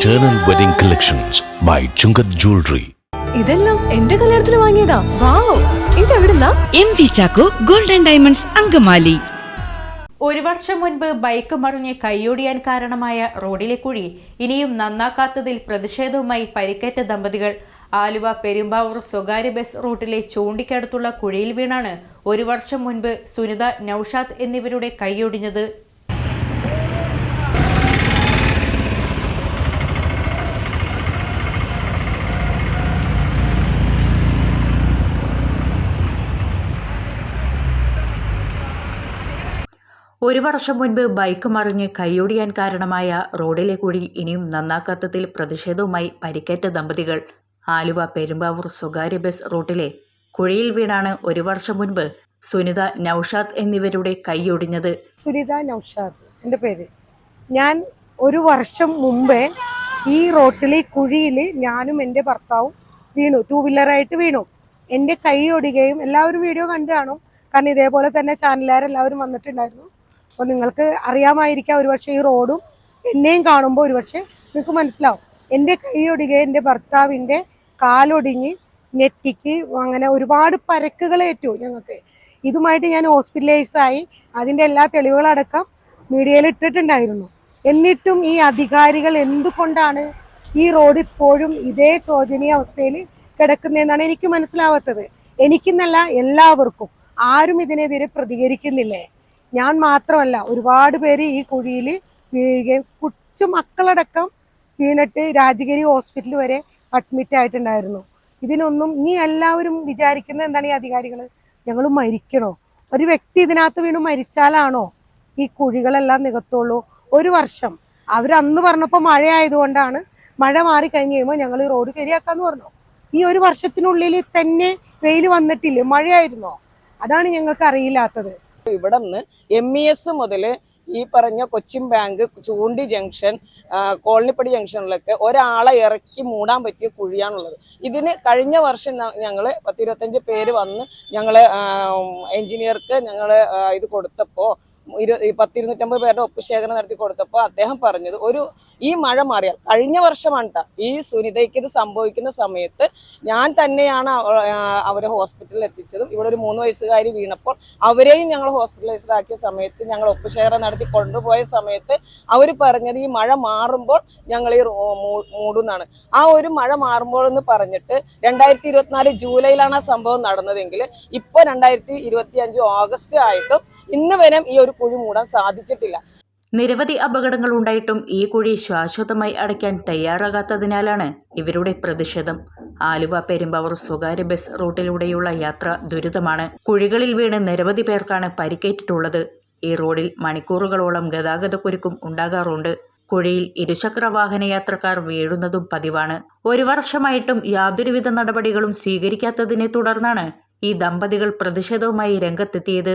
Eternal Wedding Collections by Chungat Jewelry. ഇതെല്ലാം എന്റെ കല്യാണത്തിന് വാങ്ങിയതാ. Wow ഇതെവിടുന്നാ? M V Chacko golden diamonds Angamaly. ഒരു വർഷം മുൻപ് ബൈക്ക് മറിഞ്ഞ് കൈയൊടിയാൻ കാരണമായ റോഡിലെ കുഴി ഇനിയും നന്നാക്കാത്തതിൽ പ്രതിഷേധവുമായി പരിക്കേറ്റ ദമ്പതികൾ. ആലുവ പെരുമ്പാവൂർ സ്വകാര്യ ബസ് റൂട്ടിലെ ചൂണ്ടിക്കടുത്തുള്ള കുഴിയിൽ വീണാണ് ഒരു വർഷം മുൻപ് സുനിത നൌഷാദ് എന്നിവരുടെ കൈയൊടിഞ്ഞത്. ഒരു വർഷം മുൻപ് ബൈക്ക് മറിഞ്ഞ് കൈയൊടിയാൻ കാരണമായ റോഡിലെ കുഴി ഇനിയും നന്നാക്കാത്തതിൽ പ്രതിഷേധവുമായി പരിക്കേറ്റ ദമ്പതികൾ. ആലുവ പെരുമ്പാവൂർ സ്വകാര്യ ബസ് റൂട്ടിലെ കുഴിയിൽ വീണാണ് ഒരു വർഷം മുൻപ് സുനിത നൌഷാദ് എന്നിവരുടെ കൈയൊടിഞ്ഞത്. സുനിത നൌഷാദ് എന്റെ പേര്. ഞാൻ ഒരു വർഷം മുമ്പേ ഈ റോട്ടിലെ കുഴിയിൽ ഞാനും എന്റെ ഭർത്താവും വീണു. ടൂ വീലറായിട്ട് വീണു. എന്റെ കൈ ഒടികയും എല്ലാവരും വീഡിയോ കണ്ടു കാണും. കാരണം ഇതേപോലെ തന്നെ ചാനലുകാരെല്ലാവരും വന്നിട്ടുണ്ടായിരുന്നു. അപ്പോൾ നിങ്ങൾക്ക് അറിയാമായിരിക്കാം ഒരുപക്ഷെ ഈ റോഡും എന്നെയും കാണുമ്പോൾ ഒരുപക്ഷെ നിങ്ങൾക്ക് മനസ്സിലാവും. എന്റെ കൈയൊടികെ എന്റെ ഭർത്താവിന്റെ കാലൊടിഞ്ഞ് നെറ്റിക്ക് അങ്ങനെ ഒരുപാട് പരക്കുകൾ ഏറ്റു ഞങ്ങൾക്ക്. ഇതുമായിട്ട് ഞാൻ ഹോസ്പിറ്റലൈസായി അതിന്റെ എല്ലാ തെളിവുകളടക്കം മീഡിയയിൽ ഇട്ടിട്ടുണ്ടായിരുന്നു. എന്നിട്ടും ഈ അധികാരികൾ എന്തുകൊണ്ടാണ് ഈ റോഡ് ഇപ്പോഴും ഇതേ ശോചനീയ അവസ്ഥയിൽ കിടക്കുന്നതെന്നാണ് എനിക്ക് മനസ്സിലാവാത്തത്. എനിക്കെന്നല്ല എല്ലാവർക്കും ആരും ഇതിനെതിരെ പ്രതികരിക്കുന്നില്ലേ? ഞാൻ മാത്രമല്ല ഒരുപാട് പേര് ഈ കുഴിയിൽ വീഴുകയും കൊച്ചു മക്കളടക്കം വീണിട്ട് രാജഗിരി ഹോസ്പിറ്റൽ വരെ അഡ്മിറ്റ് ആയിട്ടുണ്ടായിരുന്നു. ഇതിനൊന്നും ഇനി എല്ലാവരും വിചാരിക്കുന്നത് എന്താണ് ഈ അധികാരികൾ ഞങ്ങൾ മരിക്കണോ? ഒരു വ്യക്തി ഇതിനകത്ത് വീണ് മരിച്ചാലാണോ ഈ കുഴികളെല്ലാം നികത്തുള്ളൂ? ഒരു വർഷം. അവർ അന്ന് പറഞ്ഞപ്പോൾ മഴ ആയതുകൊണ്ടാണ് മഴ മാറി കഴിഞ്ഞ് കഴിയുമ്പോൾ ഞങ്ങൾ റോഡ് ശരിയാക്കാന്ന് പറഞ്ഞു. ഈ ഒരു വർഷത്തിനുള്ളിൽ തന്നെ വെയിൽ വന്നിട്ടില്ലേ? മഴയായിരുന്നോ? അതാണ് ഞങ്ങൾക്ക് അറിയില്ലാത്തത്. ഇവിടെ നിന്ന് എം ഇ എസ് മുതൽ ഈ പറഞ്ഞ കൊച്ചിൻ ബാങ്ക് ചൂണ്ടി ജംഗ്ഷൻ കോളനിപ്പടി ജംഗ്ഷനിലൊക്കെ ഒരാളെ ഇറക്കി മൂടാൻ പറ്റിയ കുഴിയാണുള്ളത്. ഇതിന് കഴിഞ്ഞ വർഷം ഞങ്ങൾ പത്തിരുപത്തഞ്ച് പേര് വന്ന് ഞങ്ങൾ എഞ്ചിനീയർക്ക് ഞങ്ങൾ ഇത് കൊടുത്തപ്പോൾ ഇരു പത്തിരുന്നൂറ്റമ്പത് പേരുടെ ഒപ്പ് ശേഖരം നടത്തി കൊടുത്തപ്പോൾ അദ്ദേഹം പറഞ്ഞത് ഒരു ഈ മഴ മാറിയാൽ കഴിഞ്ഞ വർഷമാണ് ഈ സുനിതയ്ക്ക് ഇത് സംഭവിക്കുന്ന സമയത്ത് ഞാൻ തന്നെയാണ് അവരെ ഹോസ്പിറ്റലിൽ എത്തിച്ചതും. ഇവിടെ ഒരു മൂന്ന് വയസ്സുകാരി വീണപ്പോൾ അവരെയും ഞങ്ങൾ ഹോസ്പിറ്റലൈസ്ഡ് ആക്കിയ സമയത്ത് ഞങ്ങൾ ഒപ്പ് ശേഖരം നടത്തി കൊണ്ടുപോയ സമയത്ത് അവർ പറഞ്ഞത് ഈ മഴ മാറുമ്പോൾ ഞങ്ങൾ ഈ മൂടുന്നാണ്. ആ ഒരു മഴ മാറുമ്പോൾ എന്ന് പറഞ്ഞിട്ട് രണ്ടായിരത്തി ഇരുപത്തിനാല് ജൂലൈയിലാണ് ആ സംഭവം നടന്നതെങ്കിൽ ഇപ്പോൾ രണ്ടായിരത്തി ഇരുപത്തി അഞ്ച് ഓഗസ്റ്റ് ആയിട്ടും ഇന്ന് വരെ ഈ ഒരു കുഴി മൂടാൻ സാധിച്ചിട്ടില്ല. നിരവധി അപകടങ്ങൾ ഉണ്ടായിട്ടും ഈ കുഴി ശാശ്വതമായി അടയ്ക്കാൻ തയ്യാറാകാത്തതിനാലാണ് ഇവരുടെ പ്രതിഷേധം. ആലുവ പെരുമ്പാവൂർ സ്വകാര്യ ബസ് റൂട്ടിലൂടെയുള്ള യാത്ര ദുരിതമാണ്. കുഴികളിൽ വീണ് നിരവധി പേർക്കാണ് പരിക്കേറ്റിട്ടുള്ളത്. ഈ റോഡിൽ മണിക്കൂറുകളോളം ഗതാഗതക്കുരുക്കും ഉണ്ടാകാറുണ്ട്. കുഴിയിൽ ഇരുചക്ര വാഹന യാത്രക്കാർ വീഴുന്നതും പതിവാണ്. ഒരു വർഷമായിട്ടും യാതൊരുവിധ നടപടികളും സ്വീകരിക്കാത്തതിനെ തുടർന്നാണ് ഈ ദമ്പതികൾ പ്രതിഷേധവുമായി രംഗത്തെത്തിയത്.